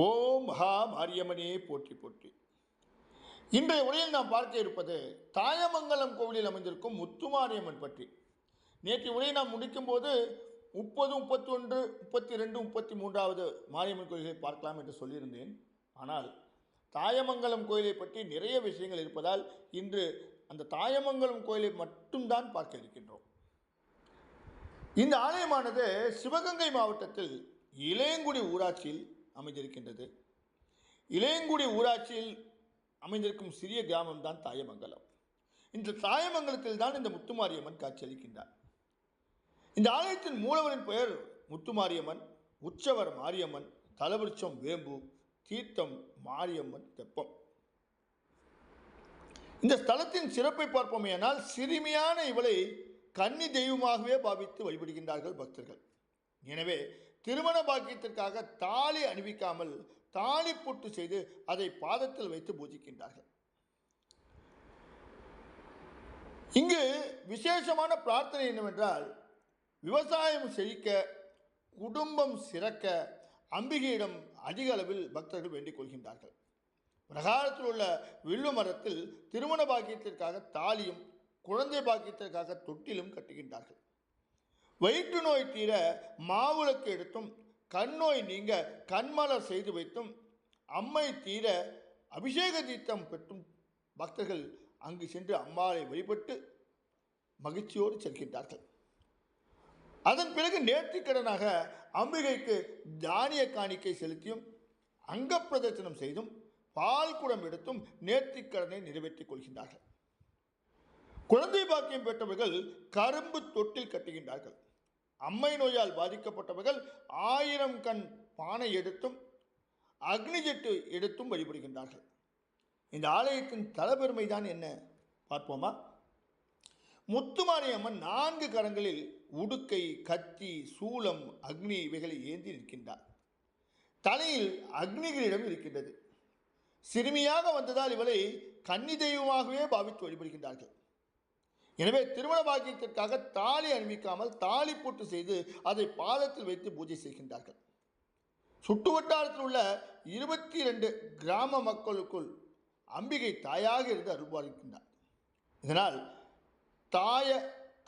ஓம் ஹாம் மாரியம்மனே போற்றி போற்றி. இன்றைய உரையில் நாம் பார்க்க இருப்பது தாயமங்கலம் கோவிலில் அமைந்திருக்கும் முத்துமாரியம்மன் பற்றி. நேற்று உரையை நாம் முடிக்கும்போது முப்பது முப்பத்தொன்று முப்பத்தி ரெண்டு முப்பத்தி மூன்றாவது மாரியம்மன் கோயிலை பார்க்கலாம் என்று சொல்லியிருந்தேன். ஆனால் தாயமங்கலம் கோயிலை பற்றி நிறைய விஷயங்கள் இருப்பதால் இன்று அந்த தாயமங்கலம் கோயிலை மட்டும்தான் பார்க்க இருக்கின்றோம். இந்த ஆலயமானது சிவகங்கை மாவட்டத்தில் இளையங்குடி ஊராட்சியில் அமைந்திருக்கின்றது. இளையங்குடி ஊராட்சியில் அமைந்திருக்கும் சிறிய கிராமம்தான் தாயமங்கலம். இந்த தாயமங்கலத்தில் தான் இந்த முத்துமாரியம்மன் காட்சியளிக்கின்றார். இந்த ஆலயத்தின் மூலவரின் பெயர் முத்துமாரியம்மன் உற்சவர் மாரியம்மன் தலவிருச்சம் வேம்பு தீர்த்தம் மாரியம்மன் தெப்பம். இந்த ஸ்தலத்தின் சிறப்பை பார்ப்போமேயானால் சிறுமியான இவளை கன்னி தெய்வமாகவே பாவித்து வழிபடுகின்றார்கள் பக்தர்கள். எனவே திருமண பாக்கியத்திற்காக தாலி அணிவிக்காமல் தாலி பொட்டு செய்து அதை பாதத்தில் வைத்து பூஜிக்கின்றார்கள். இங்கு விசேஷமான பிரார்த்தனை என்னவென்றால் விவசாயம் செழிக்க குடும்பம் சிறக்க அம்பிகையிடம் அதிக அளவில் பக்தர்கள் வேண்டிக் கொள்கின்றார்கள். பிரகாரத்தில் உள்ள வில்லு மரத்தில் திருமண பாக்கியத்திற்காக தாலியும் குழந்தை பாக்கியத்திற்காக தொட்டிலும் கட்டுகின்றார்கள். வயிற்று நோய் தீர மாவிளக்கு எடுத்தும் கண் நோய் நீங்க கண்மலர் செய்து வைத்தும் அம்மை தீர அபிஷேக தீர்த்தம் பெற்றும் பக்தர்கள் அங்கு சென்று அம்மாளை வழிபட்டு மகிழ்ச்சியோடு செல்கின்றார்கள். அதன் பிறகு நேர்த்திக்கடனாக அம்பிகைக்கு தானிய காணிக்கை செலுத்தியும் அங்க பிரதர்சனம் செய்தும் பால் குடம் எடுத்தும் நேர்த்திக்கடனை நிறைவேற்றிக் கொள்கின்றார்கள். குழந்தை பாக்கியம் பெற்றவர்கள் கரும்பு தொட்டில் கட்டுகின்றார்கள். அம்மை நோயால் பாதிக்கப்பட்டவர்கள் ஆயிரம் கண் பானை எடுத்தும் அக்னி ஜெட்டு எடுத்தும் வழிபடுகின்றார்கள். இந்த ஆலயத்தின் தலப்பெருமை தான் என்ன? பார்ப்போமா? முத்துமாரியம்மன் நான்கு கரங்களில் உடுக்கை கத்தி சூலம் அக்னி இவைகளை ஏந்தி நிற்கின்றார். தலையில் அக்னிகளிடம் இருக்கின்றது. சிறுமியாக வந்ததால் இவளை கன்னி தெய்வமாகவே பாவித்து வழிபடுகின்றார்கள். எனவே திருமண பாக்கியத்திற்காக தாலி அணிவிக்காமல் தாலி பூட்டு செய்து அதை பாதத்தில் வைத்து பூஜை செய்கின்றார்கள். சுட்டு வட்டாரத்தில் உள்ள இருபத்தி ரெண்டு கிராம மக்களுக்குள் அம்பிகை தாயாக இருந்து அருள்பாலிக்கின்றார் இதனால் தாய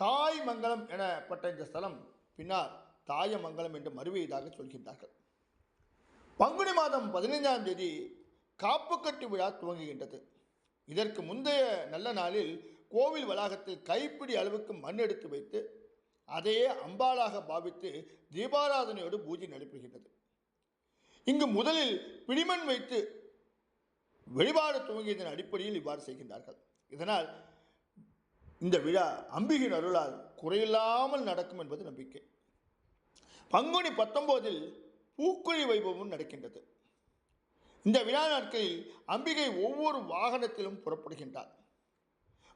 தாய் மங்கலம் எனப்பட்ட இந்த ஸ்தலம் பின்னால் தாயமங்கலம் என்று மறுவியதாக சொல்கின்றார்கள். பங்குனி மாதம் பதினைஞ்சாம் தேதி காப்புக்கட்டு விழா துவங்குகின்றது. இதற்கு முந்தைய நல்ல நாளில் கோவில் வளாகத்தில் கைப்பிடி அளவுக்கு மண் எடுத்து வைத்து அதையே அம்பாளாக பாவித்து தீபாராதனையோடு பூஜை நடைபெறுகின்றது இங்கு முதலில் பிடிமண் வைத்து வழிபாடு துவங்கியதன் அடிப்படையில் இவ்வாறு செய்கின்றார்கள். இதனால் இந்த விழா அம்பிகையின் அருளால் குறையில்லாமல் நடக்கும் என்பது நம்பிக்கை. பங்குனி பத்தொன்பதில் பூக்குழி வைபவம் நடக்கின்றது. இந்த விழா நாட்களில் அம்பிகை ஒவ்வொரு வாகனத்திலும் புறப்படுகின்றார்.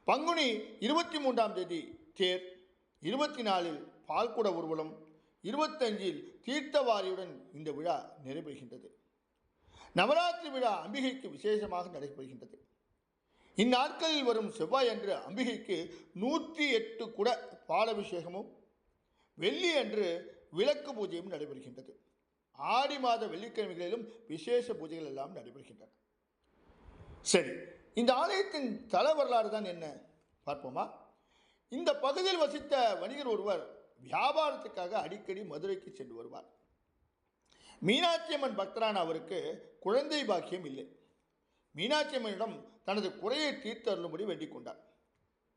பங்குனி இருபத்தி மூன்றாம் தேதி தேர் இருபத்தி நாலில் பால்குட ஊர்வலம் இருபத்தஞ்சில் தீர்த்தவாரியுடன் இந்த விழா நிறைவேறுகின்றது நவராத்திரி விழா அம்பிகைக்கு விசேஷமாக நடைபெறுகின்றது. இந்நாட்களில் வரும் செவ்வாய் அன்று அம்பிகைக்கு நூற்றி எட்டு குட பாலபிஷேகமும் வெள்ளி அன்று விளக்கு பூஜையும் நடைபெறுகின்றது. ஆடி மாத வெள்ளிக்கிழமைகளிலும் விசேஷ பூஜைகள் எல்லாம் நடைபெறுகின்றன. சரி இந்த ஆலயத்தின் தல வரலாறு தான் என்ன? பார்ப்போமா? இந்த பகுதியில் வசித்த வணிகர் ஒருவர் வியாபாரத்துக்காக அடிக்கடி மதுரைக்கு சென்று வருவார். மீனாட்சி அம்மன் பக்தரான அவருக்கு குழந்தை பாக்கியம் இல்லை. மீனாட்சி அம்மனிடம் தனது குறையை தீர்த்து அருளும்படி வேண்டிக் கொண்டார்.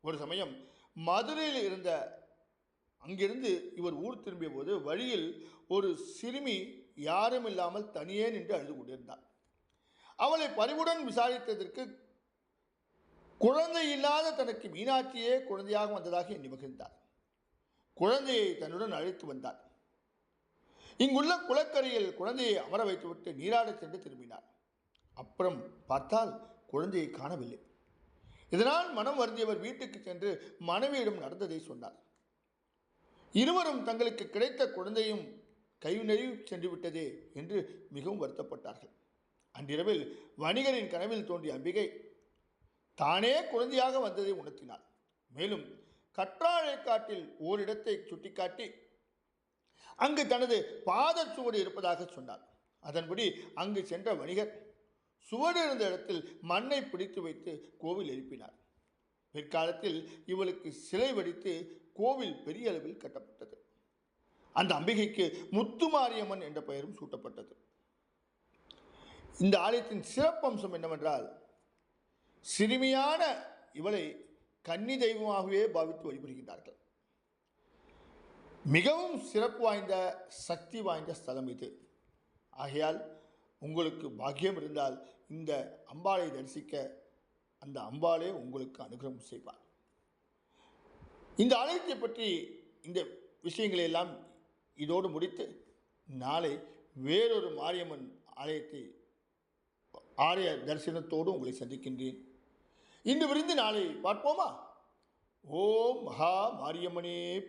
ஒரு சமயம் மதுரையில் இருந்த அங்கிருந்து இவர் ஊர் திரும்பிய போது வழியில் ஒரு சிறுமி யாரும் இல்லாமல் தனியே நின்று அழுது கொண்டிருந்தார். அவளை பரிவுடன் விசாரித்ததற்கு குழந்தை இல்லாத தனக்கு மீனாட்சியே குழந்தையாக வந்ததாக எண்ணி மகிழ்ந்தார் குழந்தையை தன்னுடன் அழைத்து வந்தார் இங்குள்ள குளக்கரையில் குழந்தையை அமர வைத்துவிட்டு நீராடச் சென்று திரும்பினார் அப்புறம் பார்த்தால் குழந்தையை காணவில்லை. இதனால் மனம் வருந்தியவர் வீட்டுக்கு சென்று மனைவியிடம் நடந்ததை சொன்னார். இருவரும் தங்களுக்கு கிடைத்த குழந்தையும் கைநெறி சென்று விட்டதே என்று மிகவும் வருத்தப்பட்டார்கள். அன்றிரவில் வணிகரின் கனவில் தோன்றிய அம்பிகை தானே குழந்தையாக வந்ததை உணர்த்தினார் மேலும் கற்றாழை காட்டில் ஓரிடத்தை சுட்டிக்காட்டி அங்கு தனது பாத சுவடு இருப்பதாக சொன்னார் அதன்படி அங்கு சென்ற வணிகர் சுவடு இருந்த இடத்தில் மண்ணை பிடித்து வைத்து கோவில் எழுப்பினார். பிற்காலத்தில் இவளுக்கு சிலை வடித்து கோவில் பெரிய அளவில் கட்டப்பட்டது. அந்த அம்பிகைக்கு முத்துமாரியம்மன் என்ற பெயரும் சூட்டப்பட்டது. இந்த ஆலயத்தின் சிறப்பம்சம் என்னவென்றால் சிறுமியான இவளை கன்னி தெய்வமாகவே பாவித்து வழிபடுகின்றார்கள். மிகவும் சிறப்பு வாய்ந்த சக்தி வாய்ந்த ஸ்தலம் இது. ஆகையால் உங்களுக்கு பாக்கியம் இருந்தால் இந்த அம்பாளை தரிசிக்க அந்த அம்பாளே உங்களுக்கு அனுகிரகம் செய்வார். இந்த ஆலயத்தை பற்றி இந்த விஷயங்களை எல்லாம் இதோடு முடித்து நாளை வேறொரு மாரியம்மன் ஆலயத்தை ஆலய தரிசனத்தோடு உங்களை சந்திக்கின்றேன். இன்று விருந்து நாளை பார்ப்போமா? ஓம் மகா மாரியம்மனே